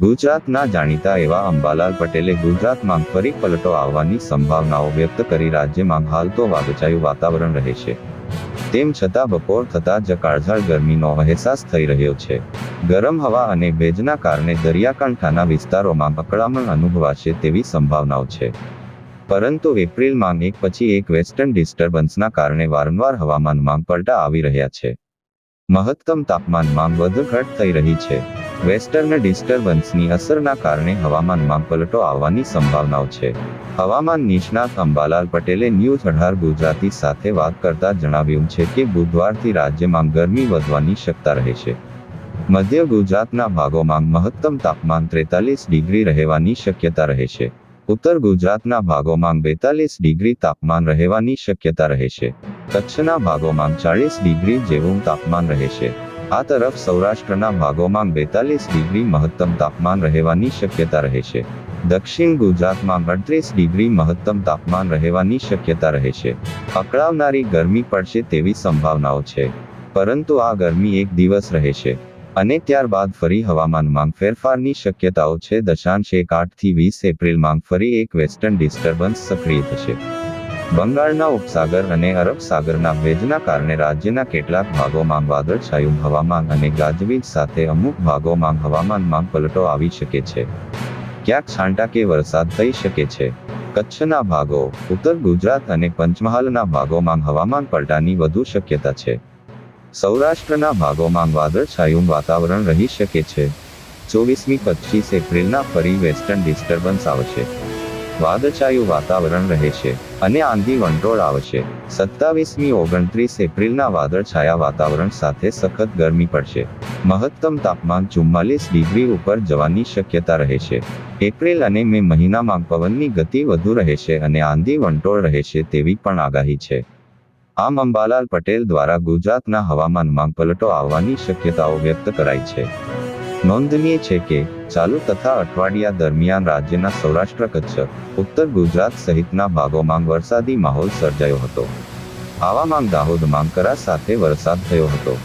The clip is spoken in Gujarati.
ગુજરાતના જાણીતા એવા અંબાલાલ પટેલે ગુજરાતમાં ફરી પલટો આવવાની સંભાવનાઓ વ્યક્ત કરી રાજ્યમાં હાલ તો વાગચાયું વાતાવરણ રહેશે તેમ છતાં બપોર થતાં જ કાળઝાળ ગરમીનો અહેસાસ થઈ રહ્યો છે. ગરમ હવા અને ભેજના કારણે દરિયાકાંઠાના વિસ્તારોમાં અકળામણ અનુભવાશે તેવી સંભાવનાઓ છે. પરંતુ એપ્રિલમાં એક પછી એક વેસ્ટર્ન ડિસ્ટર્બન્સના કારણે વારંવાર હવામાનમાં પલટા આવી રહ્યા છે. મહત્તમ તાપમાનમાં વધઘટ થઈ રહી છે. વેસ્ટર્ન ડિસ્ટર્બન્સની અસરના કારણે હવામાનમાં પલટો આવવાની સંભાવનાઓ છે. હવામાન નિષ્ણાત અંબાલાલ પટેલે ન્યૂઝ અઢાર ગુજરાતી સાથે વાત કરતા જણાવ્યું છે કે બુધવારથી રાજ્યમાં ગરમી વધવાની શક્યતા રહેશે મધ્ય ગુજરાતના ભાગોમાં મહત્તમ તાપમાન ત્રેતાલીસ ડિગ્રી રહેવાની શક્યતા રહેશે ઉત્તર ગુજરાતના ભાગોમાં બેતાલીસ ડિગ્રી તાપમાન રહેવાની શક્યતા રહેશે કચ્છના ભાગોમાં ચાળીસ ડિગ્રી જેવું તાપમાન રહેશે આ તરફ સૌરાષ્ટ્રના ભાગોમાં બેતાલીસ ડિગ્રી મહત્તમ તાપમાન રહેવાની શક્યતા રહે છે. દક્ષિણ ગુજરાતમાં અડત્રીસ ડિગ્રી મહત્તમ તાપમાન રહેવાની શક્યતા રહે છે. અકળાવનારી ગરમી પડશે તેવી સંભાવનાઓ છે. પરંતુ આ ગરમી એક દિવસ રહે છે. અને ત્યારબાદ ફરી હવામાનમાં ફેરફારની શક્યતાઓ છે. દશાંશ એક આઠથી વીસ એપ્રિલમાં ફરી એક વેસ્ટર્ન ડિસ્ટર્બન્સ સક્રિય થશે. બંગાળના ઉપસાગર અને અરબ સાગરના ભેજના કારણે રાજ્યના કેટલાક ભાગોમાં વાદળછાયું હવામાન અને ગાજવીજ સાથે અમુક ભાગોમાં હવામાનમાં પલટો આવી શકે છે. ક્યાંક છાંટા કે વરસાદ થઈ શકે છે. કચ્છના ભાગો, ઉત્તર ગુજરાત અને પંચમહાલના ભાગોમાં હવામાન પલટાની વધુ શક્યતા છે. સૌરાષ્ટ્રના ભાગોમાં વાદળછાયું વાતાવરણ રહી શકે છે. ચોવીસમી પચીસ એપ્રિલના ફરી વેસ્ટર્ન ડિસ્ટર્બન્સ આવશે. વાદળછાયું વાતાવરણ રહે છે અને આંધી વંટોળ આવશે સત્તાવીસમી ઓગણત્રીસ એપ્રિલના વાદળછાયા વાતાવરણ સાથે સખત ગરમી પડશે. મહત્તમ તાપમાન ચુમ્માલીસ ડિગ્રી ઉપર જવાની શક્યતા રહે છે. એપ્રિલ અને મે મહિનામાં પવનની ગતિ વધુ રહેશે અને આંધી વંટોળ રહેશે તેવી પણ આગાહી છે. આમ અંબાલાલ પટેલ દ્વારા ગુજરાતના હવામાનમાં પલટો આવવાની શક્યતાઓ વ્યક્ત કરાઈ છે. નોંધનીય છે કે, ચાલુ તથા અઠવાડિયા દરમિયાન રાજ્યના સૌરાષ્ટ્ર કચ્છ, ઉત્તર ગુજરાત સહિતના ભાગોમાં વરસાદી માહોલ સર્જાયો હતો. આવામાં દાહોદમાં કરા સાથે વરસાદ થયો હતો.